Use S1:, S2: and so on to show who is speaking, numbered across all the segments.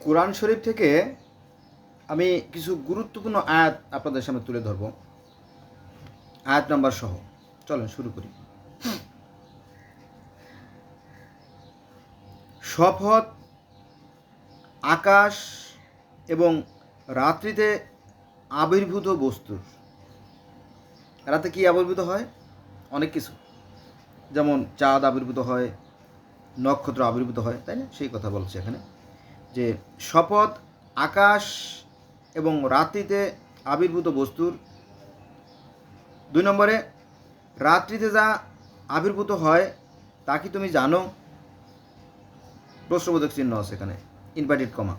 S1: কোরআন শরীফ থেকে আমি কিছু গুরুত্বপূর্ণ আয়াত আপনাদের সামনে তুলে ধরব। আয়াত নাম্বার সহ। চলেন, শুরু করি। শপথ, আকাশ এবং রাত্রিতে আবির্ভূত বস্তুর। রাতে কি আবির্ভূত হয়? অনেক কিছু। যেমন চাঁদ আবির্ভূত হয়, নক্ষত্র আবির্ভূত হয়, তাই না? সেই কথা বলছি এখানে। যে শপথ, আকাশ এবং রাত্রিতে আবির্ভূত বস্তুর। দুই নম্বরে, রাত্রিতে যা আবির্ভূত হয়, তা কি তুমি জানো? প্রশ্নবোধক চিহ্ন আছে এখানে ইনভার্টেড কমা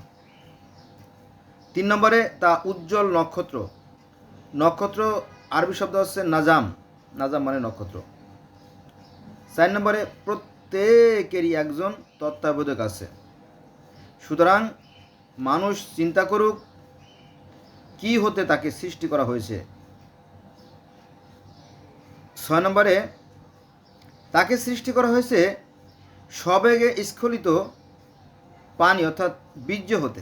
S1: তিন নম্বরে, তা উজ্জ্বল নক্ষত্র। নক্ষত্র, আরবি শব্দ হচ্ছে নাজাম। নাজাম মানে নক্ষত্র। চার নম্বরে, প্রত্যেকেরই একজন তত্ত্বাবধায়ক আছে। সুতরাং মানুষ চিন্তা করুক, কি হতে তাকে সৃষ্টি করা হয়েছে। ছয় নম্বরে, তাকে সৃষ্টি করা হয়েছে সবেগে স্খলিত পানি, অর্থাৎ বীর্য হতে।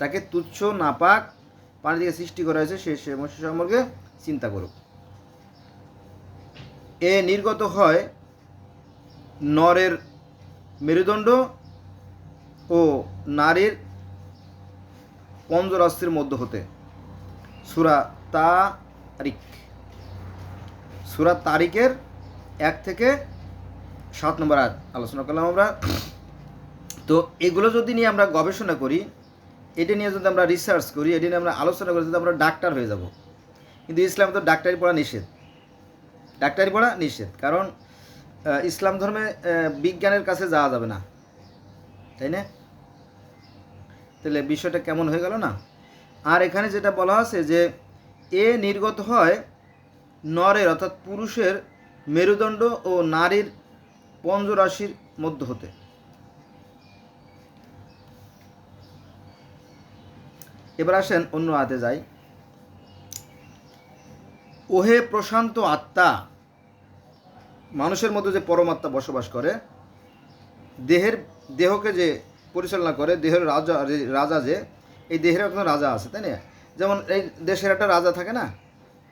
S1: তাকে তুচ্ছ, নাপাক পানি থেকে সৃষ্টি করা হয়েছে, সে সে মৎস্য সম্পর্কে চিন্তা করুক। এ নির্গত হয় নরের মেরুদণ্ড ও নারীর পঞ্জরাস্ত্রের মধ্য হতে। সুরা তারিক সুরা তারিকের এক থেকে সাত নম্বর আয়াত। আলোচনা করলাম আমরা। তো এগুলো যদি নিয়ে আমরা গবেষণা করি, এটা নিয়ে যদি আমরা রিসার্চ করি, এটা নিয়ে আমরা আলোচনা করি, যদি আমরা ডাক্তার হয়ে যাব। কিন্তু ইসলাম তো ডাক্তারি পড়া নিষেধ। ডাক্তারি পড়া নিষেধ। কারণ ইসলাম ধর্মে বিজ্ঞানের কাছে যাওয়া যাবে না। তাই না? তাহলে বিষয়টা কেমন হয়ে গেল না? আর এখানে যেটা বলা আছে যে, এ নির্গত হয় নরের অর্থাৎ পুরুষের মেরুদণ্ড ও নারীর পঞ্জরাশির মধ্য হতে। এবার আসেন অন্য হাতে যাই। ওহে প্রশান্ত আত্মা, মানুষের মধ্যে যে পরমাত্মা বসবাস করে, দেহের, দেহকে যে পরিচালনা করে দেহের রাজা রাজা যে, এই দেহের একজন রাজা আছে, তাই না? যেমন এই দেশের একটা রাজা থাকে না?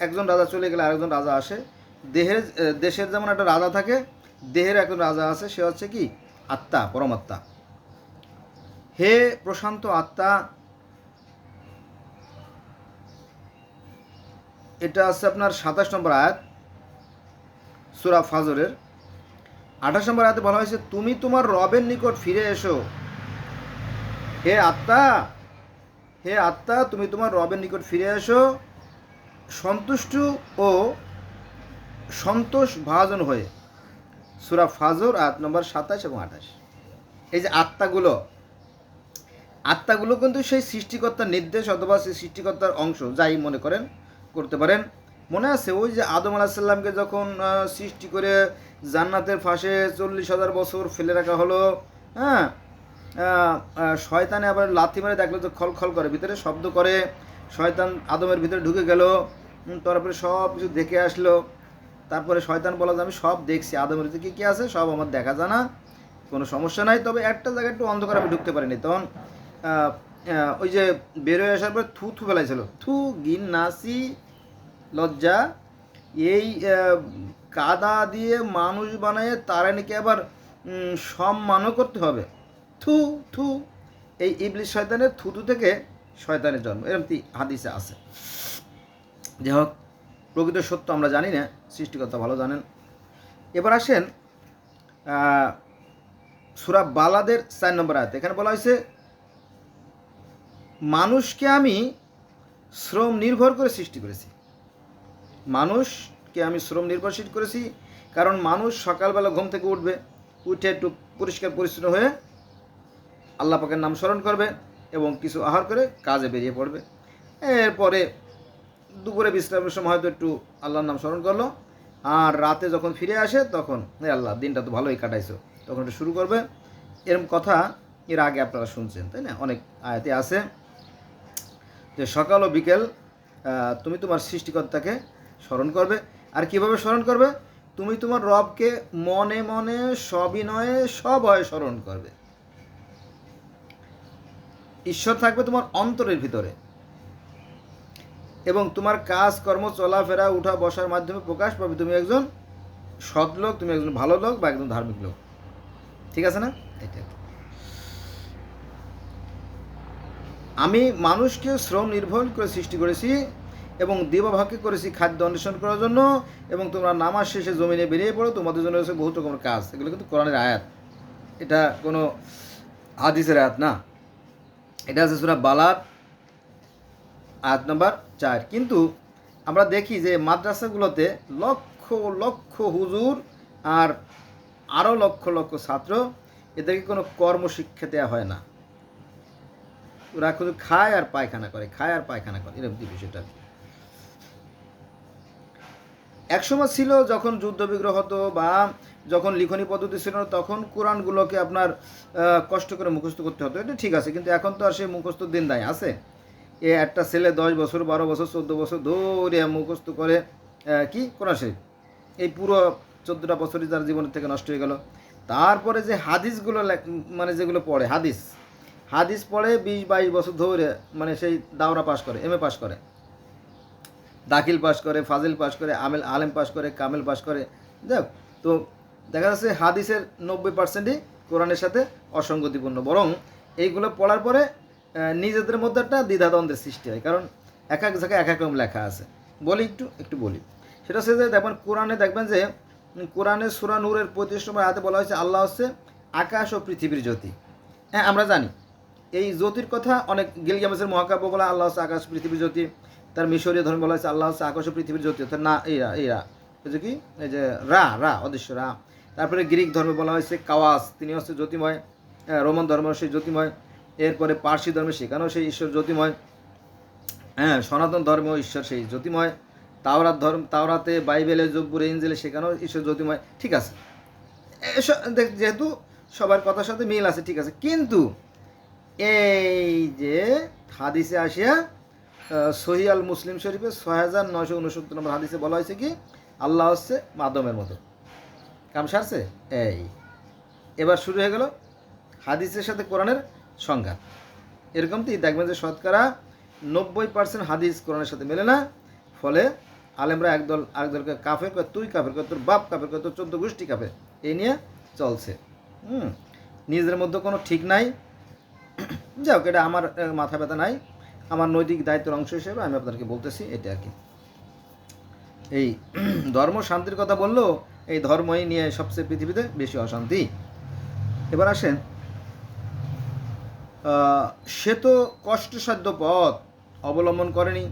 S1: একজন রাজা চলে গেলে আরেকজন রাজা আসে। দেহের দেশের যেমন একটা রাজা থাকে দেহের একজন রাজা আছে, সে হচ্ছে কি? আত্মা, পরমাত্মা। হে প্রশান্ত আত্মা, এটা আছে আপনার সাতাশ নম্বর আয়াত, সুরা ফাজরের। আঠাশ নম্বর আয়াতে বলা হয়েছে, তুমি তোমার রবের নিকট ফিরে এসো। হে আত্মা হে আত্মা, তুমি তোমার রবের নিকট ফিরে এসো। সন্তুষ্ট ও সন্তোষ ভাজন হয়ে। সুরা ফাজর, আয়াত নম্বর সাতাশ এবং আঠাশ। এই যে আত্মাগুলো আত্মাগুলো কিন্তু সেই সৃষ্টিকর্তার নির্দেশ অথবা সেই সৃষ্টিকর্তার অংশ, যাই মনে করেন, করতে পারেন। মনে আছে ওই যে আদম আলাহিসাল্লামকে যখন সৃষ্টি করে জান্নাতের ফাঁসে চল্লিশ হাজার বছর ফেলে রাখা হলো হ্যাঁ শয়তানে আবার লাথি মারে দেখল তো খল খল করে। ভিতরে শব্দ করে, শয়তান আদমের ভিতরে ঢুকে গেল তারপরে সব কিছু দেখে আসলো। তারপরে শয়তান বলা যে আমি সব দেখছি, আদমের ভিতরে কী কী আছে, সব আমার দেখা জানা, কোনো সমস্যা নাই। তবে একটা জায়গায় একটু অন্ধকার আমি ঢুকতে পারিনি। তখন ওই যে বেরোয় আসার পর থু থু ফেলাইছিল। থু গিন নাসি লজ্জা, এই কাদা দিয়ে মানুষ বানায় তারা নাকি আবার সম্মানও করতে হবে। থু থু। এই ইবলিশ শয়তানের থুতু থেকে শয়তানের জন্ম। এরকম হাদিসে আছে। যাই হোক, প্রকৃত সত্য আমরা জানি না, সৃষ্টিকর্তা ভালো জানেন। এবার আসেন সুরা বালাদের চার নম্বর আয়াত। এখানে বলা হয়েছে, মানুষকে আমি শ্রম নির্ভর করে সৃষ্টি করেছি। মানুষকে আমি শ্রম নির্ভরশীল করেছি, কারণ মানুষ সকালবেলা ঘুম থেকে উঠবে, উঠে একটু পরিষ্কার পরিচ্ছন্ন হয়ে আল্লাহ পাকের নাম স্মরণ করবে এবং কিছু আহার করে কাজে বেরিয়ে পড়বে। এরপরে দুপুরে বিশ্রামের সময় হয়তো একটু আল্লাহর নাম স্মরণ করল। আর রাতে যখন ফিরে আসে তখন, হে আল্লাহ, দিনটা তো ভালোই কাটাইছো। তখন একটু শুরু করবে। এরম কথা এর আগে আপনারা শুনছেন, তাই না? অনেক আয়াতে আছে যে, সকাল ও বিকেল তুমি তোমার সৃষ্টিকর্তাকে স্মরণ করবে। আর কীভাবে স্মরণ করবে? তুমি তোমার রবকে মনে মনে সবিনয়ে সভয়ে স্মরণ করবে। ঈশ্বর থাকবে তোমার অন্তরের ভিতরে। এবং তোমার কাজ, কর্ম, চলাফেরা, উঠা, বসার মাধ্যমে প্রকাশ পাবে। তুমি একজন সৎ লোক, তুমি একজন ভালো লোক বা একজন ধার্মিক লোক। ঠিক আছে না? আমি মানুষকে শ্রম নির্ভর করে সৃষ্টি করেছি এবং দেবভাগকে করেছি খাদ্য অন্বেষণ করার জন্য এবং তোমরা নামাজ শেষে জমিনে বেরিয়ে পড়ো, তোমাদের জন্য রয়েছে বহুত রকমের কাজ। এগুলো কিন্তু কোরআনের আয়াত। এটা কোনো হাদিসের আয়াত না। এটা আছে সুরা বালাত আয়াত নাম্বার চার। কিন্তু আমরা দেখি যে মাদ্রাসাগুলোতে লক্ষ লক্ষ হুজুর আর আরও লক্ষ লক্ষ ছাত্র, এদেরকে কোনো কর্মশিক্ষা দেওয়া হয় না। ওরা শুধু খায় আর পায়খানা করে, খায় আর পায়খানা করে, এরকম বিষয়টা। একসময় ছিল যখন যুদ্ধ বিগ্রহ হতো বা যখন লিখনী পদ্ধতি ছিল না, তখন কোরআনগুলোকে আপনার কষ্ট করে মুখস্থ করতে হতো। এটা ঠিক আছে, কিন্তু এখন তো আর সেই মুখস্থ দিন নাই, আছে? এ একটা ছেলে দশ বছর, বারো বছর, চোদ্দ বছর ধরে মুখস্থ করে কি? কোরআন শরীফ। এই পুরো চোদ্দোটা বছরই তার জীবনের থেকে নষ্ট হয়ে গেল। তারপরে যে হাদিসগুলো মানে যেগুলো পড়ে, হাদিস। হাদিস পড়ে বিশ, বাইশ বছর ধরে মানে সেই দাওরা পাশ করে, এম এ পাশ করে। দাখিল পাশ করে, ফাজিল পাশ করে, আমেল, আলেম পাশ করে, কামেল পাস করে। দেখ তো দেখা যাচ্ছে হাদিসের নব্বই পার্সেন্টই কোরআনের সাথে অসঙ্গতিপূর্ণ। বরং এইগুলো পড়ার পরে নিজেদের মধ্যে একটা দ্বিধাদ্বন্দ্বের সৃষ্টি হয়। কারণ এক এক জায়গায় এক এক রকম লেখা আছে। বলি একটু একটু বলি। সেটা হচ্ছে যে, দেখবেন কোরআনে দেখবেন যে, কোরআনে সুরা নূরের পঁয়ত্রিশ নম্বর হাতে বলা হয়েছে, আল্লাহ হচ্ছে আকাশ ও পৃথিবীর জ্যোতি। হ্যাঁ আমরা জানি। এই জ্যোতির কথা অনেক গিলগামেসের মহাকাব্য বলা, আল্লাহ হচ্ছে আকাশ পৃথিবীর জ্যোতি। তার মিশরীয় ধর্ম বলা হয়েছে, আল্লাহ হচ্ছে আকাশ ও পৃথিবীর জ্যোতি। অর্থাৎ না এই যে কি এই যে রা রা, অদৃশ্য রা। তারপরে গ্রিক ধর্মে বলা হয়েছে কাওয়াস তিনি হচ্ছে জ্যোতিময় রোমান ধর্ম সেই জ্যোতিময় এরপরে পার্সি ধর্মে সেখানেও সেই ঈশ্বর জ্যোতিময় হ্যাঁ সনাতন ধর্ম ঈশ্বর সেই জ্যোতিময় তাওরাত ধর্ম তাওরাতে বাইবেলে জব্বুরে ইঞ্জেলে সেখানেও ঈশ্বর জ্যোতিময় ঠিক আছে। দেখ- যেহেতু সবার কথার সাথে মিল আছে ঠিক আছে। কিন্তু এই যে হাদিসে আসিয়া আহ, সহি আল মুসলিম শরীফে ছয় হাজার নয়শো উনসত্তর নম্বর হাদিসে বলা হয়েছে কি আল্লাহ হচ্ছে মাদমের মতো। কাম সারছে এই। এবার শুরু হয়ে গেল হাদিসের সাথে কোরআনের সংঘাত এরকম তো দেখবেন যে শতকরা নব্বই পার্সেন্ট হাদিস কোরআনের সাথে মেলে না। ফলে আলেমরা একদল আরেকদলকে কাফের কয় তুই কাফের কয় তোর বাপ কাফের কয় তোর চোদ্দ গোষ্ঠী কাফের। এই নিয়ে চলছে। হুম। নিজেদের মধ্যে কোনো ঠিক নাই। যাক এটা আমার মাথা ব্যথা নাই। আমার নৈতিক দায়িত্বের অংশ হিসেবে আমি আপনাদেরকে বলতেছি এটা আর কি। এই ধর্ম শান্তির কথা বলল এই ধর্মই নিয়ে সবচেয়ে পৃথিবীতে বেশি অশান্তি। এবার আসেন সে তো কষ্টসাধ্য পথ অবলম্বন করেনি।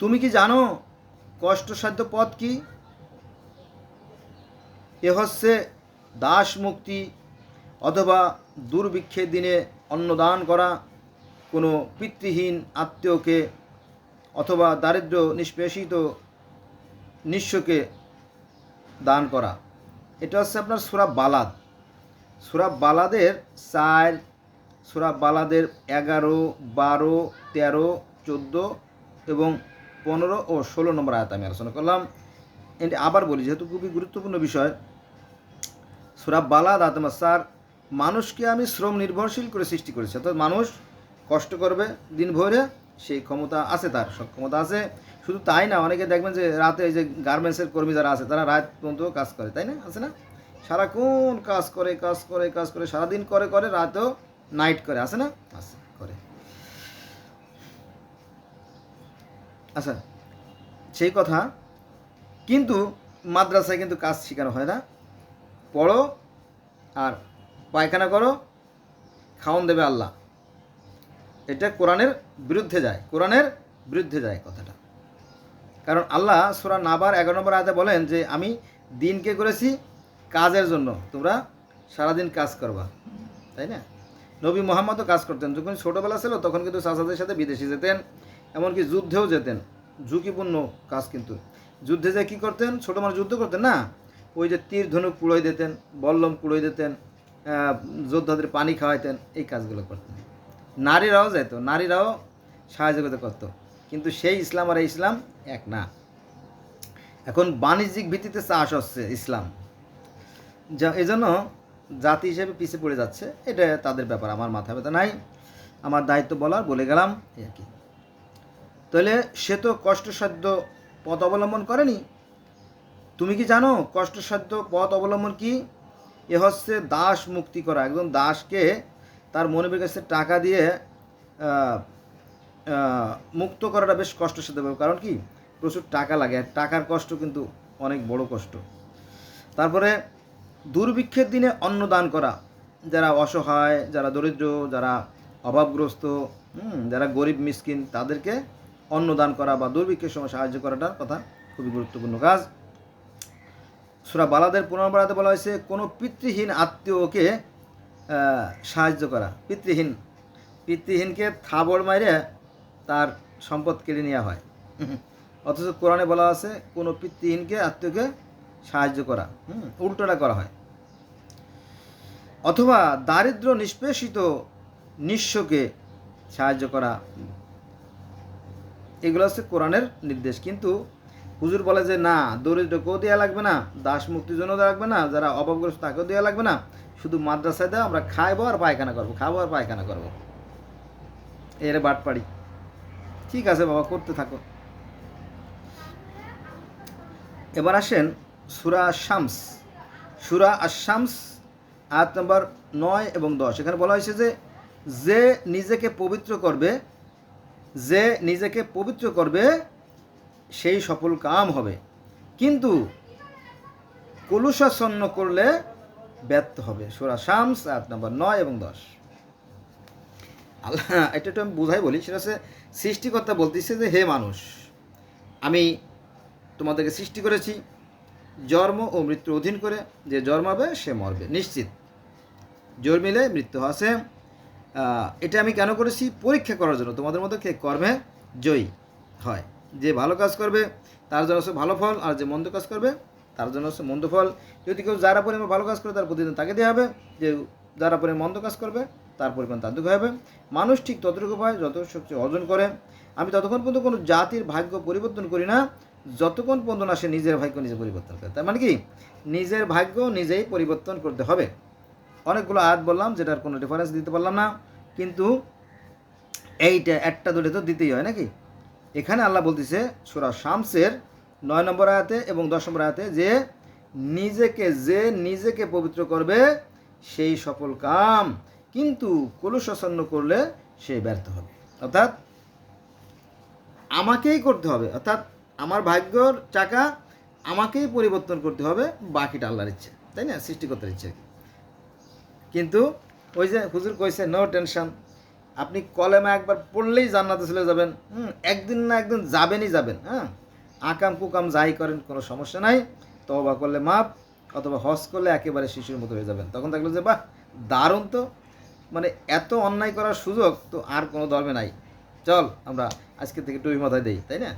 S1: তুমি কি জানো কষ্টসাধ্য পথ কি? এ হচ্ছে দাস মুক্তি অথবা দুর্ভিক্ষের দিনে অন্নদান করা কোনো পিতৃহীন আত্মীয়কে অথবা দারিদ্র নিষ্পেষিত নিঃস্বকে দান করা। এটা হচ্ছে আপনার সুরা বালাদ। সুরা বালাদের চার, সুরা বালাদের এগারো, বারো, তেরো, চোদ্দ এবং পনেরো ও ষোলো নম্বর আয়াত আমি আলোচনা করলাম। এটি আবার বলি, যেহেতু খুবই গুরুত্বপূর্ণ বিষয়, সুরা বালাদ আতমা স্যার মানুষকে আমি শ্রম নির্ভরশীল করে সৃষ্টি করেছি। অর্থাৎ মানুষ কষ্ট করবে, দিন ভরে সেই ক্ষমতা আছে তার, সক্ষমতা আছে। শুধু তাই না, অনেকে দেখবেন যে রাতে এই যে গার্মেন্টসের কর্মী যারা আছে, তারা রাত পর্যন্ত কাজ করে, তাই না? আছে না? সারাক্ষণ কাজ করে কাজ করে কাজ করে, সারাদিন করে করে, রাতেও নাইট করে, আছে না? আছে, করে। আচ্ছা সেই কথা, কিন্তু মাদ্রাসায় কিন্তু কাজ শেখানো হয় না। পড়ো আর পায়খানা করো, খাওন দেবে আল্লাহ। এটা কোরআনের বিরুদ্ধে যায়, কোরআনের বিরুদ্ধে যায় কথাটা। কারণ আল্লাহ সুরা নাবার এগারো নম্বর আয়তে বলেন যে, আমি দিনকে করেছি কাজের জন্য। তোমরা সারাদিন কাজ করবা। তাই না? নবী মোহাম্মদও কাজ করতেন। যখন ছোটোবেলা ছিল, তখন কিন্তু চাচাদের সাথে বিদেশে যেতেন, এমনকি যুদ্ধেও যেতেন। ঝুঁকিপূর্ণ কাজ কিন্তু। যুদ্ধে যে কী করতেন? ছোটো মানুষ যুদ্ধ করতেন না? ওই যে তীর ধনুক কুড়োই দিতেন, বল্লম কুড়োই দিতেন যোদ্ধাদের পানি খাওয়াইতেন, এই কাজগুলো করতেন। নারীরাও যেত নারীরাও সাহায্য করতে করতো কিন্তু সেই ইসলাম আর ইসলাম এক না। এখন বাণিজ্যিক ভিত্তিতে চাষ হচ্ছে ইসলাম। যা এই জন্য জাতি হিসেবে পিছিয়ে পড়ে যাচ্ছে। এটা তাদের ব্যাপার, আমার মাথা ব্যথা নাই। আমার দায়িত্ব বলার, বলে গেলাম আর কি। তাহলে সে তো কষ্টসাধ্য পথ অবলম্বন করেনি। তুমি কি জানো কষ্টসাধ্য পথ অবলম্বন কি? এ হচ্ছে দাস মুক্তি করা। একজন দাসকে তার মনিবের কাছে টাকা দিয়ে মুক্ত করাটা বেশ কষ্টসাধ্য ব্যাপার কারণ কি? প্রচুর টাকা লাগে, আর টাকার কষ্ট কিন্তু অনেক বড় কষ্ট। তারপরে দুর্ভিক্ষের দিনে অন্ন দান করা, যারা অসহায়, যারা দরিদ্র, যারা অভাবগ্রস্ত যারা গরিব, মিসকিন, তাদেরকে অন্ন দান করা বা দুর্ভিক্ষের সময় সাহায্য করাটার কথা খুবই গুরুত্বপূর্ণ কাজ। সুরা বালাদের পুনর্বারাতে বলা হয়েছে, কোনো পিতৃহীন আত্মীয়কে সাহায্য করা। পিতৃহীন, পিতৃহীনকে থাবড় মাইরে তার সম্পদ কেড়ে নেওয়া হয়। অথচ কোরআনে বলা আছে, কোনো পিতৃহীনকে আত্মীয়কে সাহায্য করা, হুম, উল্টোটা করা হয়। অথবা দারিদ্র নিষ্পেষিত নিঃস্বকে সাহায্য করা। এগুলো হচ্ছে কোরআনের নির্দেশ। কিন্তু হুজুর বলে যে, না, দরিদ্রকেও দেওয়া লাগবে না, দাস মুক্তির জন্য দেওয়া লাগবে না, যারা অভাবগ্রস্ত তাকেও দেওয়া লাগবে না। শুধু মাদ্রাসায় দেওয়া আমরা খাইবো আর পায়খানা করব, খাব আর পায়খানা করব। এর বাটপাড়ি। ঠিক আছে বাবা, করতে থাকো। এবার আসেন সুরা শামস। সুরা আশামস আয়াত নম্বর নয় এবং দশ। এখানে বলা হয়েছে যে যে নিজেকে পবিত্র করবে, যে নিজেকে পবিত্র করবে, সেই সফল কাম হবে। কিন্তু কলুষাচ্ছন্ন করলে ব্যর্থ হবে। সুরা শামস, আয়াত নম্বর নয় এবং দশ। আল্লাহ এটা একটু আমি বোঝাই বলি, সেটা হচ্ছে সৃষ্টিকর্তা বলতেছে যে হে মানুষ, আমি তোমাদেরকে সৃষ্টি করেছি, জন্ম ও মৃত্যুর অধীন করে, যে জন্মাবে সে মরবে, নিশ্চিত। জন্মিলে মৃত্যু আছে এটা আমি কেন করেছি? পরীক্ষা করার জন্য। তোমাদের মধ্যে কে কর্মে জয়ী হয়। যে ভালো কাজ করবে, তার জন্য হচ্ছে ভালো ফল, আর যে মন্দ কাজ করবে, তার জন্য হচ্ছে মন্দ ফল। যদি কেউ যারা পরিমাণ ভালো কাজ করে, তার প্রতিদিন তাকে দেওয়া হবে। যে যারা পরিমাণ মন্দ কাজ করবে তার পরিমাণ তার হবে মানুষ ঠিক ততটুকু পায় যত শক্তি অর্জন করে। আমি ততক্ষণ পর্যন্ত কোনো জাতির ভাগ্য পরিবর্তন করি না, যতক্ষণ পর্যন্ত না সে নিজের ভাগ্য নিজে পরিবর্তন করে। তার মানে কি? নিজের ভাগ্য নিজেই পরিবর্তন করতে হবে। অনেকগুলো আয়াত বললাম, যেটার কোনো রেফারেন্স দিতে পারলাম না। কিন্তু এইটা একটা দুটো তো দিতেই হয়, নাকি? এখানে আল্লাহ বলতেছে, সুরা শামসের নয় নম্বর আয়াতে এবং দশ নম্বর আয়াতে যে নিজেকে যে নিজেকে পবিত্র করবে, সেই সফল কাম কিন্তু কলুষাসন্ন করলে সে ব্যর্থ হবে। অর্থাৎ আমাকেই করতে হবে, অর্থাৎ আমার ভাগ্যর চাকা আমাকেই পরিবর্তন করতে হবে, বাকিটা আল্লাহর ইচ্ছে, তাই না? সৃষ্টিকর্তার ইচ্ছে কিন্তু ওই যে হুজুর কইছে নো টেনশন আপনি কলেমা একবার পড়লেই জান্নাতে চলে যাবেন, হুম, একদিন না একদিন যাবেনই যাবেন হ্যাঁ? আকাম কুকাম যাই করেন, কোনো সমস্যা নাই। তবা করলে মাপ অথবা হজ করলে একেবারে শিশুর মতো হয়ে যাবেন। তখন থাকল যে, বাহ, দারুণ তো। মানে এত অন্যায় করার সুযোগ তো আর কোনো ধর্মে নাই। চল আমরা আজকে থেকে টুই মাথায় দেই, তাই না?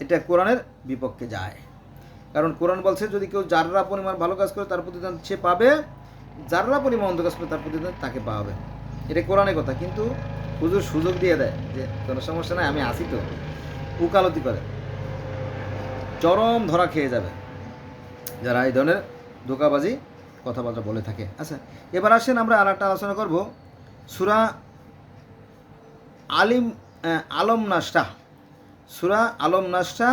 S1: এটা কোরআনের বিপক্ষে যায়। কারণ কোরআন বলছে, যদি কেউ যাররা পরিমাণ ভালো কাজ করে, তার প্রতিদান সে পাবে। যাররা পরিমাণ অন্ধ কাজ করে, তার প্রতিদান তাকে পাবে এটা কোরআনের কথা, কিন্তু হুজুর সুযোগ দিয়ে দেয় যে, কোনো সমস্যা নাই, আমি আসি তো। উকালতি করে। চরম ধরা খেয়ে যাবে। যারা এই ধরনের ধোকাবাজি কথাবার্তা বলে থাকে। আচ্ছা এবার আসেন আমরা আর একটা আলোচনা করব। সুরা আলিম আলম নাস্টা সুরা আলম নাস্টা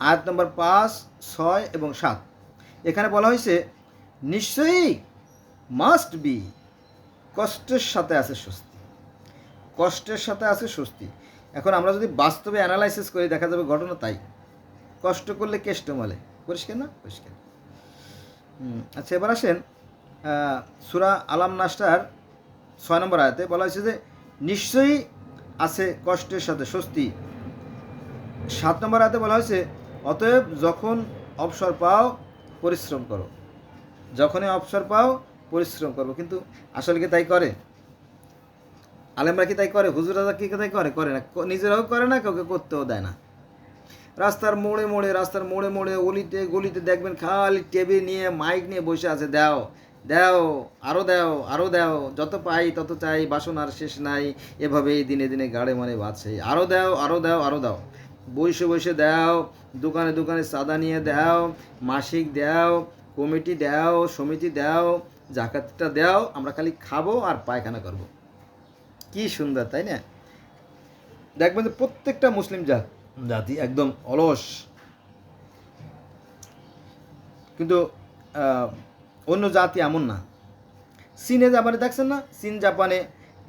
S1: আয়াত নম্বর পাঁচ, ছয় এবং সাত। এখানে বলা হয়েছে, নিশ্চয়ই মাস্ট বি কষ্টের সাথে আছে স্বস্তি। কষ্টের সাথে আছে স্বস্তি। এখন আমরা যদি বাস্তবে অ্যানালাইসিস করি, দেখা যাবে ঘটনা তাই। কষ্ট করলে কেষ্ট মলে। পরিষ্কার না? পরিষ্কার। আচ্ছা এবার আসেন সুরা আলাম নাস্টার ছয় নম্বর আয়াতে বলা হয়েছে যে, নিশ্চয়ই আছে কষ্টের সাথে স্বস্তি। সাত নম্বর আয়াতে বলা হয়েছে, অতএব যখন অবসর পাও, পরিশ্রম করো। যখনই অবসর পাও, পরিশ্রম করব কিন্তু আসলে কি তাই করে? আলেমরা কি তাই করে? হুজুরাজা কি তাই করে? করে না। নিজেরাও করে না, কাউকে করতেও দেয় না। রাস্তার মোড়ে মোড়ে, রাস্তার মোড়ে মোড়ে, অলিতে গলিতে দেখবেন খালি টেবিল নিয়ে, মাইক নিয়ে বসে আছে। দাও দাও আরও দাও আরও দাও। যত পাই তত চাই বাসনার শেষ নাই। এভাবেই দিনে দিনে গাড়ে মানে বাঁচে। আরও দাও আরও দাও আরও দাও। বসে বসে দাও, দোকানে দোকানে চাঁদা নিয়ে দাও, মাসিক দাও, কমিটি দাও, সমিতি দাও, জাকাতটা দাও, আমরা খালি খাব আর পায়খানা করব। কি সুন্দর, তাই না? দেখবেন যে প্রত্যেকটা মুসলিম জাত জাতি একদম অলস। কিন্তু অন্য জাতি এমন না। চীনে জাপানে দেখছেন না? চীন, জাপানে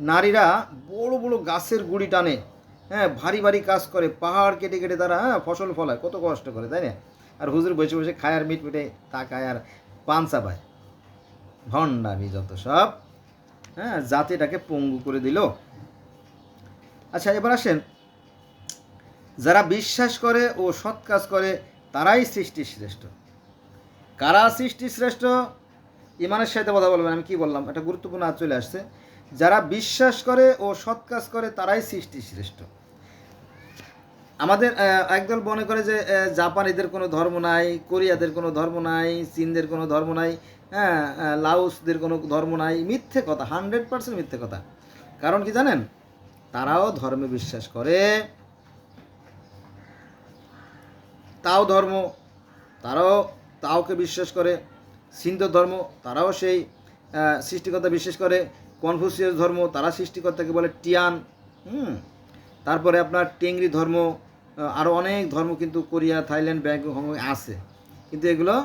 S1: নারীরা বড় বড় গাছের গুড়ি টানে। হ্যাঁ ভারী ভারী কাজ করে, পাহাড় কেটে কেটে তারা হ্যাঁ ফসল ফলায়। কত কষ্ট করে, তাই না? আর হুজুর বসে বসে খায় আর মিট মিটে তাকায় আর পান চাপায়। ভণ্ডামি যত সব হ্যাঁ জাতিটাকে পঙ্গু করে দিল। আচ্ছা এবার আসেন যারা বিশ্বাস করে ও সৎ কাজ করে, তারাই সৃষ্টি শ্রেষ্ঠ। কারা সৃষ্টি শ্রেষ্ঠ? ইমানের সাথে কথা বলবেন, আমি কি বললাম? একটা গুরুত্বপূর্ণ আজ চলে আসছে। যারা বিশ্বাস করে ও সৎ কাজ করে, তারাই সৃষ্টি শ্রেষ্ঠ। আমাদের একদল মনে করে যে জাপানিদের কোনো ধর্ম নাই, কোরিয়াদের কোনো ধর্ম নাই, চীনদের কোনো ধর্ম নাই হ্যাঁ লাউসদের কোনো ধর্ম নাই, মিথ্যে কথা, হান্ড্রেড পার্সেন্ট মিথ্যে কথা। কারণ কি জানেন? তারাও ধর্মে বিশ্বাস করে তাও ধর্ম, তারাও তাওকে বিশ্বাস করে। সিন্ধ ধর্ম, তারাও সেই সৃষ্টিকর্তা বিশ্বাস করে। কনফুসিয়াস ধর্ম, তারা সৃষ্টিকর্তাকে বলে টিয়ান। হুম। তারপরে আপনার টেংরি ধর্ম আরও অনেক ধর্ম কিন্তু কোরিয়া, থাইল্যান্ড, ব্যাংকক, হংকং আছে। কিন্তু এগুলো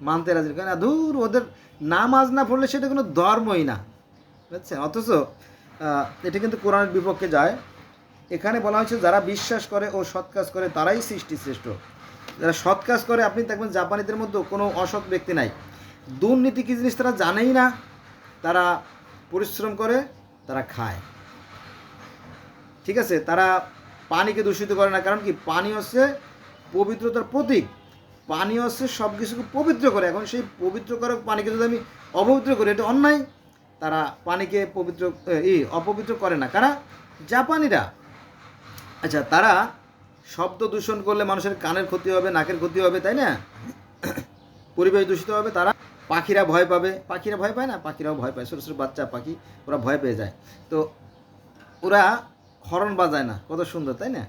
S1: মানতে রাজি। কারণ ধুর, ওদের নামাজ না পড়লে সেটা কোনো ধর্মই না। বুঝছেন? অথচ এটা কিন্তু কোরআনের বিপক্ষে যায়। এখানে বলা হয়েছে, যারা বিশ্বাস করে ও সৎ কাজ করে, তারাই সৃষ্টি শ্রেষ্ঠ যারা সৎ কাজ করে, আপনি দেখবেন জাপানিদের মধ্যে কোনো অসৎ ব্যক্তি নাই। দুর্নীতি কী জিনিস তারা জানেই না? তারা পরিশ্রম করে, তারা খায়। ঠিক আছে? তারা পানিকে দূষিত করে না। কারণ কি? পানি হচ্ছে পবিত্রতার প্রতীক। পানি হচ্ছে সব কিছুকে পবিত্র করে। এখন সেই পবিত্র করা পানিকে যদি আমি অপবিত্র করি, এটা অন্যায়। তারা পানিকে পবিত্র ই, অপবিত্র করে না। কারা? জাপানিরা। আচ্ছা তারা শব্দ দূষণ করলে মানুষের কানের ক্ষতি হবে, নাকের ক্ষতি হবে, তাই না? পরিবেশ দূষিত হবে, তারা পাখিরা ভয় পাবে। পাখিরা ভয় পায় না? পাখিরাও ভয় পায়। ছোটো ছোটো বাচ্চা, পাখি, ওরা ভয় পেয়ে যায়। তো ওরা হরন বাজায় না। কত সুন্দর, তাই না?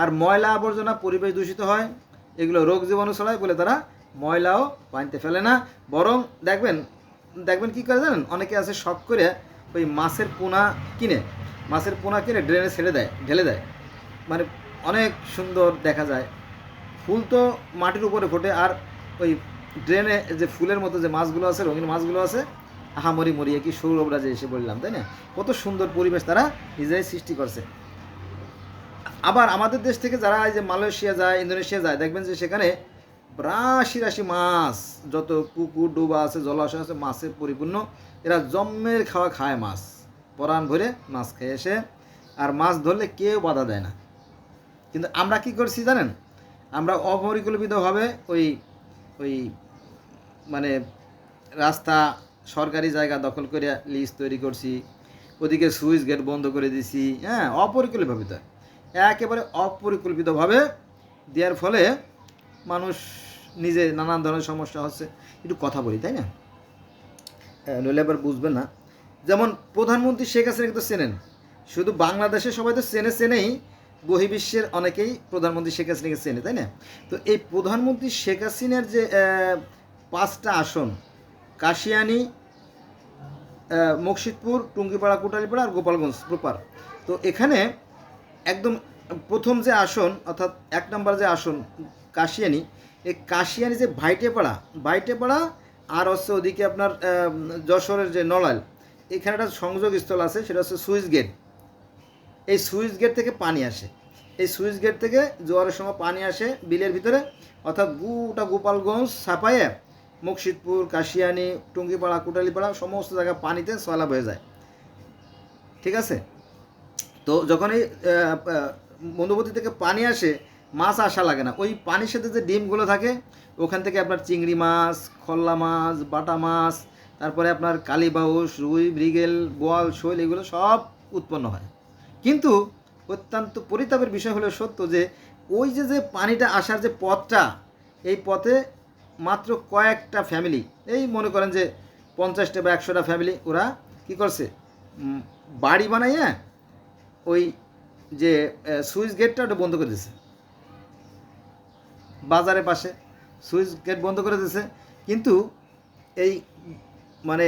S1: আর ময়লা আবর্জনা পরিবেশ দূষিত হয়, এগুলো রোগ জীবাণু ছড়ায় বলে তারা ময়লাও পানিতে ফেলে না। বরং দেখবেন দেখবেন কি করে জানেন? অনেকে আছে শখ করে ওই মাছের পোনা কিনে, মাছের পোনা কিনে ড্রেনে ছেড়ে দেয়, ঢেলে দেয়। মানে অনেক সুন্দর দেখা যায়। ফুল তো মাটির উপরে ফোটে আর ওই ড্রেনে যে ফুলের মতো যে মাছগুলো আছে, রঙিন মাছগুলো আছে, আহা মরি মরিয়ে কি সৌরভরা যে এসে বললাম, তাই না? কত সুন্দর পরিবেশ তারা নিজেরাই সৃষ্টি করছে। আবার আমাদের দেশ থেকে যারা এই যে মালয়েশিয়া যায়, ইন্দোনেশিয়া যায়, দেখবেন যে সেখানে রাশি রাশি মাছ, যত পুকুর ডোবা আছে, জলাশয় আছে, মাছের পরিপূর্ণ, এরা জম্মের খাওয়া খায় মাছ। পরাণ ভরে মাছ খেয়ে এসে, আর মাছ ধরলে কেউ বাধা দেয় না। কিন্তু আমরা কি করছি জানেন? আমরা অপরিকল্পিতভাবে ওই ওই মানে রাস্তা সরকারি জায়গা দখল করে লিজ তৈরি করছি, ওদিকে সুইচ গেট বন্ধ করে দিছি হ্যাঁ অপরিকল্পিত একেবারে অপরিকল্পিতভাবে দেওয়ার ফলে মানুষ নিজে নানান ধরনের সমস্যা হচ্ছে। একটু কথা বলি, তাই না? নইলে আবার বুঝবেন না। যেমন প্রধানমন্ত্রী শেখ হাসিনা কিন্তু চেনেন। শুধু বাংলাদেশে সবাই তো চেনে, চেনেই বহির্বিশ্বের অনেকেই প্রধানমন্ত্রী শেখ হাসিনাকে চেনে, তাই না? তো এই প্রধানমন্ত্রী শেখ হাসিনার যে পাঁচটা আসন, কাশিয়ানি মুর্শিদপুর টুঙ্গিপাড়া, কোটালীপাড়া আর গোপালগঞ্জ প্রপার। তো এখানে একদম প্রথম যে আসন, অর্থাৎ এক নম্বর যে আসন, কাশিয়ানি এই কাশিয়ানি যে ভাইটেপাড়া ভাইটেপাড়া আর হচ্ছে ওদিকে আপনার যশোরের যে নড়াইল এখানে একটা সংযোগ স্থল আছে, সেটা হচ্ছে সুইচ গেট। এই সুইচ গেট থেকে পানি আসে। এই সুইচ গেট থেকে জোয়ারের সময় পানি আসে বিলের ভিতরে। অর্থাৎ গোটা গোপালগঞ্জ ছাপায়ে মুর্শিদপুর কাশিয়ানি টুঙ্গিপাড়া কুটালিপাড়া সমস্ত জায়গায় পানিতে সয়লাভ হয়ে যায়। ঠিক আছে? তো যখন এই আহ, থেকে পানি আসে মাছ আসা লাগে না। ওই পানির সাথে যে ডিমগুলো থাকে ওখান থেকে আপনার চিংড়ি মাছ খল্লা মাছ বাটা মাছ তারপরে আপনার কালীবাউস রুই মৃগেল বোয়াল শৈল এগুলো সব উৎপন্ন হয়। কিন্তু অত্যন্ত পরিতাপের বিষয় হলো সত্য যে ওই যে যে পানিটা আসার যে পথটা, এই পথে মাত্র কয়েকটা ফ্যামিলি এই মনে করেন যে পঞ্চাশটা বা একশোটা ফ্যামিলি ওরা কি করছে? বাড়ি বানাইয়া ওই যে সুইচ গেটটা ওটা বন্ধ করে দিয়েছে বাজারের পাশে সুইচ গেট বন্ধ করে দিয়েছে কিন্তু এই মানে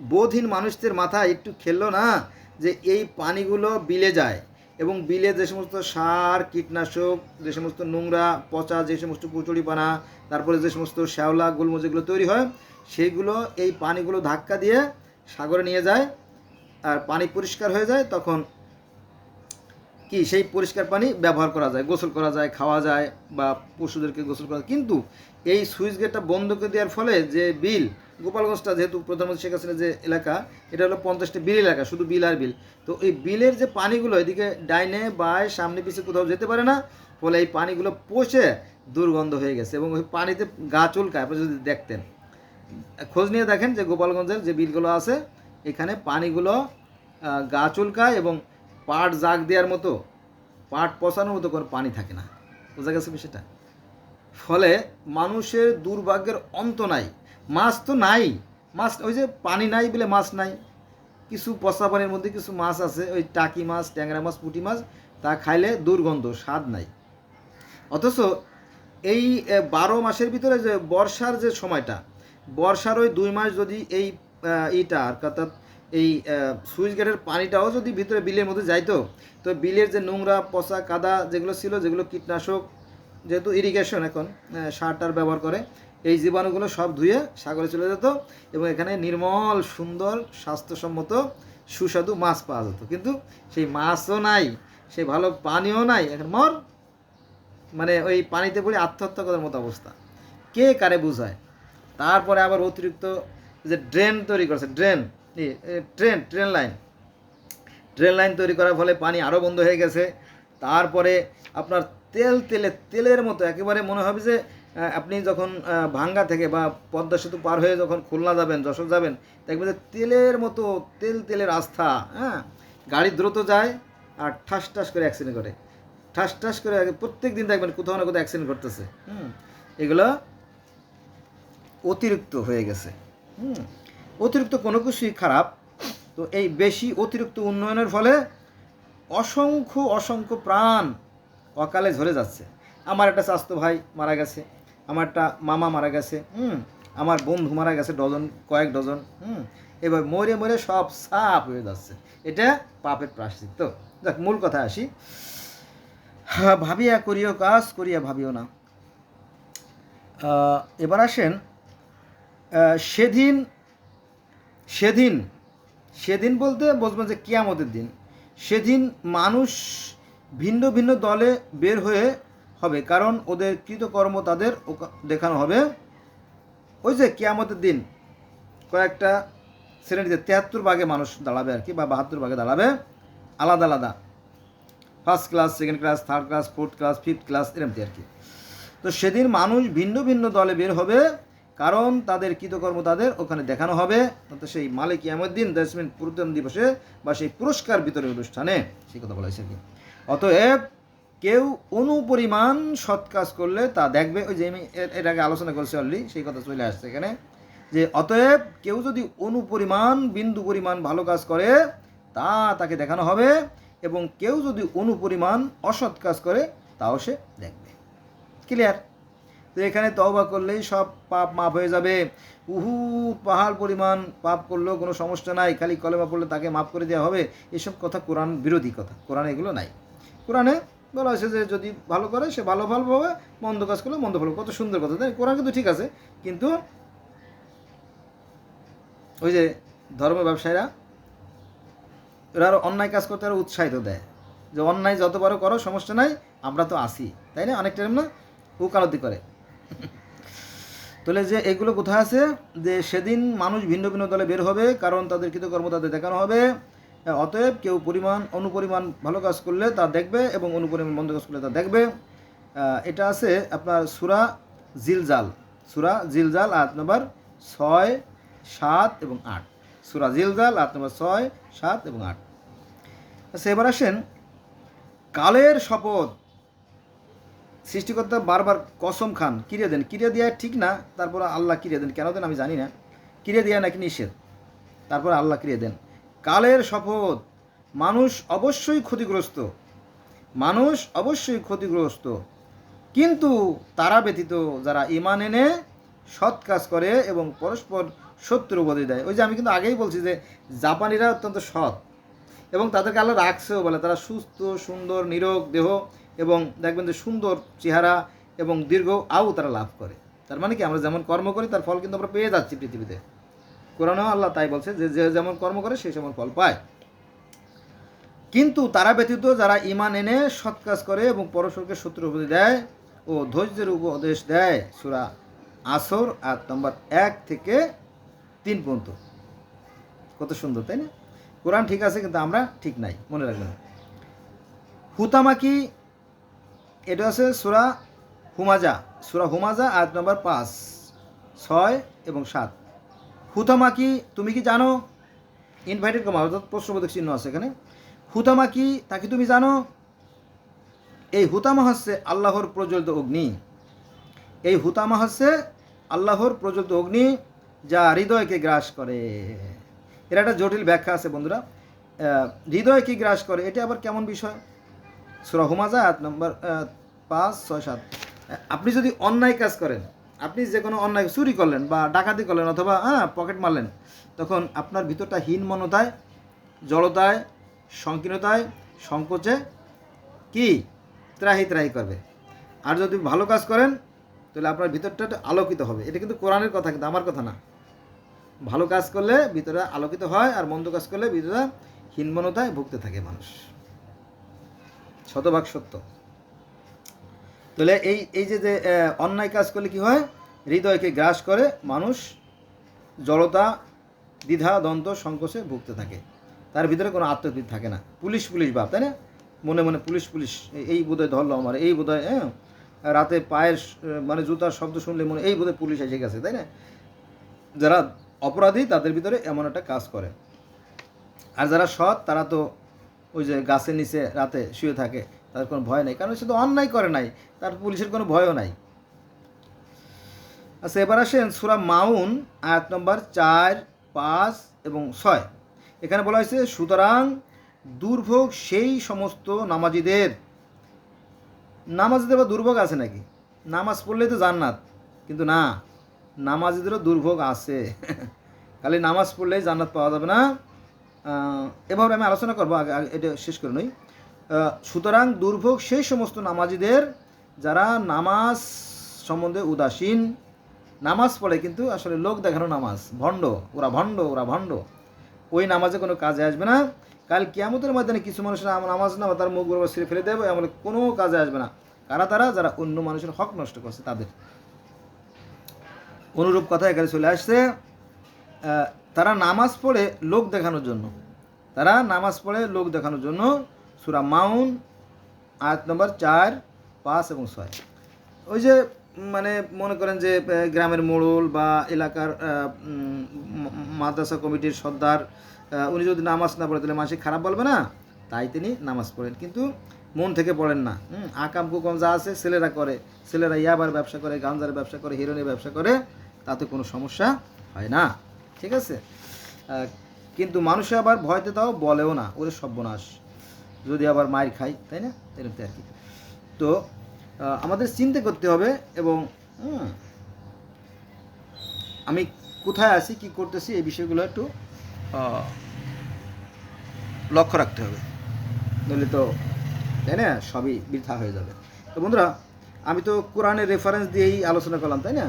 S1: বোধহীন মানুষদের মাথায় একটু খেললো না যে এই পানিগুলো বিলে যায় এবং বিলে যে সমস্ত সার, কীটনাশক, যে সমস্ত নোংরা, পচা, যে সমস্ত কুচুরিপানা, তারপরে যে সমস্ত শ্যাওলা গুলমো যেগুলো তৈরি হয় সেইগুলো এই পানিগুলো ধাক্কা দিয়ে সাগরে নিয়ে যায় আর পানি পরিষ্কার হয়ে যায়, তখন কি সেই পরিষ্কার পানি ব্যবহার করা যায়, গোসল করা যায়, খাওয়া যায় বা পশুদেরকে গোসল করা কিন্তু এই সুইচ গেটটা বন্ধ করে দেওয়ার ফলে যে বিল গোপালগঞ্জটা যেহেতু প্রধানমন্ত্রী শেখ হাসিনার যে এলাকা, এটা হলো পঞ্চাশটা বিল এলাকা, শুধু বিল আর বিল। তো এই বিলের যে পানিগুলো এদিকে ডাইনে বায় সামনে পিছিয়ে কোথাও যেতে পারে না, ফলে এই পানিগুলো পচে দুর্গন্ধ হয়ে গেছে এবং ওই পানিতে গা চুলকায়, আপনি যদি দেখতেন। খোঁজ নিয়ে দেখেন যে গোপালগঞ্জের যে বিলগুলো আছে, এখানে পানিগুলো গা চুলকায় এবং পাট জাগ দেওয়ার মতো, পাট পচানোর মতো কোনো পানি থাকে না। বোঝা গেছে বিষয়টা? ফলে মানুষের দুর্ভাগ্যের অন্ত নাই। মাছ তো নাই। মাছ ওই যে পানি নাই বলে মাছ নাই। কিছু পচা পানির মধ্যে কিছু মাছ আছে ওই টাকি মাছ ট্যাংরা মাছ পুঁটি মাছ তা খাইলে দুর্গন্ধ স্বাদ নাই। অথচ এই বারো মাসের ভিতরে যে বর্ষার যে সময়টা বর্ষার ওই দুই মাস যদি এই ইটা অর্থাৎ এই সুইচ গেটের পানিটাও যদি ভিতরে বিলের মধ্যে যাইতো তো বিলের যে নোংরা পচা কাদা যেগুলো ছিল যেগুলো কীটনাশক যেহেতু ইরিগেশন এখন আহ, সার টার ব্যবহার করে এই জীবাণুগুলো সব ধুয়ে সাগরে চলে যেত এবং এখানে নির্মল, সুন্দর, স্বাস্থ্যসম্মত, সুস্বাদু মাছ পাওয়া যেত। কিন্তু সেই মাছও নাই, সেই ভালো পানিও নাই, এখন মর। মানে ওই পানিতে পড়ে আত্মহত্যা করার মতো অবস্থা। কে কারে বুঝায়? তারপরে আবার অতিরিক্ত যে ড্রেন তৈরি করেছে, drain train train line. Train line তৈরি করার ফলে পানি আরও বন্ধ হয়ে গেছে। তারপরে আপনার তেল, তেলে, তেলের মতো একেবারে মনে হবে যে আপনি যখন ভাঙ্গা থেকে বা পদ্মা সেতু পার হয়ে যখন খুলনা যাবেন, যশোর যাবেন, দেখবেন যে তেলের মতো, তেল তেলের আস্থা হ্যাঁ? গাড়ি দ্রুত যায় আর ঠাস ঠাস করে অ্যাক্সিডেন্ট করে ঠাস ঠাস করে প্রত্যেক দিন দেখবেন কোথাও না কোথাও অ্যাক্সিডেন্ট করতেছে হুম? এগুলো অতিরিক্ত হয়ে গেছে। হুম? অতিরিক্ত কোনো কিছুই খারাপ। তো এই বেশি অতিরিক্ত উন্নয়নের ফলে অসংখ্য অসংখ্য প্রাণ অকালে ঝরে যাচ্ছে। আমার একটা স্বাস্থ্য ভাই মারা গেছে। আমার একটা মামা মারা গেছে, হুম? আমার বন্ধু মারা গেছে, ডজন, কয়েক ডজন, হুম? এবার মরে মরে সব সাপ হয়ে যাচ্ছে। এটা পাপের প্রাশ্চিত্য দেখ মূল কথা আসি। ভাবিয়া করিও কাজ, করিয়া ভাবিও না। এবার আসেন সেদিন সেদিন সেদিন বলতে বুঝবেন যে কিয়ামতের দিন। সেদিন মানুষ ভিন্ন ভিন্ন দলে বের হয়ে হবে। কারণ ওদের কৃতকর্ম তাদের দেখানো হবে। ওই যে কেয়ামতের দিন কয়েকটা শ্রেণীতে তিয়াত্তর ভাগে মানুষ দাঁড়াবে আর কি বা বাহাত্তর ভাগে দাঁড়াবে, আলাদা আলাদা। First class second class third class fourth class fifth class এরমতি আর কি। তো সেদিন মানুষ ভিন্ন ভিন্ন দলে বের হবে, কারণ তাদের কৃতকর্ম তাদের ওখানে দেখানো হবে। অর্থাৎ সেই মালিক ইয়ামুদ্দিন দশমিন প্রদান দিবসে বা সেই পুরস্কার বিতরণ অনুষ্ঠানে, সেই কথা বলা হয়েছে আর কি। অতএব কেউ অনুপরিমাণ সৎ কাজ করলে তা দেখবে। ওই যে আমি আগে আলোচনা করেছি অলরেডি সেই কথা চলে আসছে এখানে। যে অতএব কেউ যদি অনুপরিমাণ, বিন্দু পরিমাণ ভালো কাজ করে, তা তাকে দেখানো হবে এবং কেউ যদি অনুপরিমাণ অসৎ কাজ করে, তাও সে দেখবে। ক্লিয়ার তো এখানে তওবা করলেই সব পাপ মাপ হয়ে যাবে। উহু, পাহাড় পরিমাণ পাপ করলেও কোনো সমস্যা নাই, খালি কলেমা পড়লে তাকে মাফ করে দেওয়া হবে। এসব কথা কোরআন বিরোধী কথা। কোরআনে এগুলো নাই। কোরআনে বলা হয়েছে যে যদি ভালো করে, সে ভালো ভালো পাবে, মন্দ কাজ করলে মন্দ ভালো কত সুন্দর কথা, তাই কোরআন কিন্তু ঠিক আছে, কিন্তু ওই যে ধর্ম ব্যবসায়ীরা ওরা আরও অন্যায় কাজ করতে আরও উৎসাহিত দেয়। যে অন্যায় যত বড় করো, সমস্যা নাই, আমরা তো আসি তাই না? অনেকটা না? উকালতি করে। তাহলে যে এগুলো কোথায় আছে? যে সেদিন মানুষ ভিন্ন ভিন্ন দলে বের হবে, কারণ তাদের কৃতকর্ম তাদের দেখানো হবে। অতএব কেউ পরিমাণ, অনুপরিমাণ ভালো কাজ করলে তা দেখবে এবং অনুপরিমাণ মন্দ কাজ করলে তা দেখবে। এটা আছে আপনার সুরা জিলজাল। সুরা জিলজাল আট নম্বর ছয়, সাত এবং আট। সুরা জিলজাল আট নম্বর ছয়, সাত এবং আট। আচ্ছা এবার আসেন কালের শপথ। সৃষ্টিকর্তা বারবার কসম খান, কিরে দেন? কিরে দেওয়া ঠিক না? তারপর আল্লাহ কিরে দেন? কেন দেন আমি জানি না। কিরে দেওয়া নাকি নিষেধ? তারপর আল্লাহ কিরে দেন? কালের শপথ। মানুষ অবশ্যই ক্ষতিগ্রস্ত। মানুষ অবশ্যই ক্ষতিগ্রস্ত। কিন্তু তারা ব্যতীত যারা ইমান এনে সৎ কাজ করে এবং পরস্পর শত্রু উপদেশ দেয়। ওই যে আমি কিন্তু আগেই বলছি যে জাপানিরা অত্যন্ত সৎ এবং তাদেরকে আল্লাহ রাখছেও বলে। তারা সুস্থ, সুন্দর, নিরোগ দেহ এবং দেখবেন যে সুন্দর চেহারা এবং দীর্ঘ আউ তারা লাভ করে। তার মানে কি আমরা যেমন কর্ম করি, তার ফল কিন্তু আমরা পেয়ে যাচ্ছি পৃথিবীতে। কোরআনেও আল্লাহ তাই বলছে যে যে যেমন কর্ম করে সে সেমন ফল পায়। কিন্তু তারা ব্যতীত যারা ইমান এনে সৎ কাজ করে এবং পরস্পরকে শত্রু উপদেশ দেয় ও ধৈর্যের উপদেশ দেয়, সুরা আসর আর নম্বর এক থেকে তিন পর্যন্ত। কত সুন্দর, তাই না? কোরআন ঠিক আছে কিন্তু আমরা ঠিক নাই, মনে রাখবেন। হুতামাকি এটা আছে সুরা হুমাজা সুরা হুমাজা, আয়াত নম্বর পাঁচ, ছয় এবং সাত। হুতামাকি, তুমি কি জানো? ইনভাইটেড কমা, অর্থাৎ প্রশ্নবোধক চিহ্ন আছে এখানে। হুতামা কি তা কি তুমি জানো? এই হুতামা হচ্ছে আল্লাহর প্রজ্বলিত অগ্নি। এই হুতামা হচ্ছে আল্লাহর প্রজ্বলিত অগ্নি, যা হৃদয়কে গ্রাস করে। এর একটা জটিল ব্যাখ্যা আছে বন্ধুরা। হৃদয়কে গ্রাস করে, এটা আবার কেমন বিষয়? সুরা হুমাজা আট নম্বর পাঁচ, ছয়, সাত। আপনি যদি অন্যায় কাজ করেন আপনি যে কোনো অন্যায় চুরি করলেন বা ডাকাতি করলেন অথবা হ্যাঁ পকেট মারলেন, তখন আপনার ভিতরটা হীনমনতায় জড়তায়, সংকীর্ণতায়, সংকোচে কি? ত্রাহি ত্রাহি করবে। আর যদি ভালো কাজ করেন, তাহলে আপনার ভিতরটা আলোকিত হবে। এটা কিন্তু কোরআনের কথা, কিন্তু আমার কথা না। ভালো কাজ করলে ভিতরে আলোকিত হয় আর মন্দ কাজ করলে ভিতরে হীনমনতায় ভুগতে থাকে মানুষ। শতভাগ সত্য। তাহলে এই এই যে যে অন্যায় কাজ করলে কি হয়? হৃদয়কে গ্রাস করে মানুষ জড়তা, দ্বিধা, দ্বন্দ্ব, সংকোচে ভুগতে থাকে। তার ভিতরে কোনো আত্মতৃপ্তি থাকে না। পুলিশ পুলিশ ভাব তাই না? মনে মনে পুলিশ পুলিশ এই- বোধহয় ধরলো আমার, এই বোধহয় হ্যাঁ? রাতে পায়ের মানে জুতার শব্দ শুনলে মনে, এই বোধহয় পুলিশ এসে গেছে, তাই না? যারা অপরাধী, তাদের ভিতরে এমন একটা কাজ করে। আর যারা সৎ, তারা তো ওই যে গাছের নিচে রাতে শুয়ে থাকে। তাদের কোনো ভয় নেই। কারণ সে তো অন্যায় করে নাই। তার পুলিশের কোনো ভয়ও নাই। আচ্ছা এবার আসেন সুরা মাউন, আয়াত নম্বর চার, পাঁচ এবং ছয়। এখানে বলা হয়েছে, সুতরাং দুর্ভোগ সেই সমস্ত নামাজিদের। নামাজিদের বা দুর্ভোগ আছে নাকি? নামাজ পড়লেই তো জান্নাত। কিন্তু না, নামাজিদেরও দুর্ভোগ আছে। খালি নামাজ পড়লেই জান্নাত পাওয়া যাবে না। এভাবে আমি আলোচনা করব আগে এটা শেষ করে নই। সুতরাং দুর্ভোগ সেই সমস্ত নামাজিদের যারা নামাজ সম্বন্ধে উদাসীন, নামাজ পড়ে কিন্তু আসলে লোক দেখানো নামাজ, ভণ্ড, ওরা ভণ্ড ওরা ভণ্ড। ওই নামাজে কোনো কাজে আসবে না। কাল কিয়ামতের মাধ্যমে কিছু মানুষের নামাজ না তার মুখ বরাবর ছিঁড়ে ফেলে দেবে, এমন কোনো কাজে আসবে না। কারা তারা? যারা অন্য মানুষের হক নষ্ট করছে তাদের। অনুরূপ কথা এখানে চলে আসছে তারা নামাজ পড়ে লোক দেখানোর জন্য। তারা নামাজ পড়ে লোক দেখানোর জন্য। সুরা মাউন, আয়াত নম্বর চার, পাঁচ এবং ছয়। ওই যে মানে মনে করেন যে গ্রামের মোড়ল বা এলাকার মাদ্রাসা কমিটির সর্দার উনি যদি নামাজ না পড়ে, তাহলে মানুষ খারাপ বলবে না? তাই তিনি নামাজ পড়েন। কিন্তু মন থেকে পড়েন না। আকাম কুকম যা আছে, ছেলেরা করে। ছেলেরা ইয়াবার ব্যবসা করে, গাঞ্জার ব্যবসা করে হিরোনের ব্যবসা করে, তাতে কোনো সমস্যা হয় না। ঠিক আছে? কিন্তু মানুষে আবার ভয়তে তাও বলেও না। ওদের সর্বনাশ। যদি আবার মায়ের খাই, তাই না? এরকম আর কি। তো আমাদের চিন্তা করতে হবে এবং আমি কোথায় আছি, কি করতেছি, এই বিষয়গুলো একটু লক্ষ্য রাখতে হবে। নইলে তো, তাই না? সবই বৃথা হয়ে যাবে। তো বন্ধুরা, আমি তো কোরআনের রেফারেন্স দিয়েই আলোচনা করলাম, তাই না?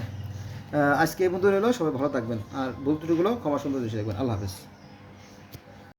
S1: আজকে এই বন্ধু রইল, সবাই ভালো থাকবেন। আর ভুল ত্রুটিগুলো ক্ষমা সুন্দর দেশে দেখবেন। আল্লাহ হাফেজ।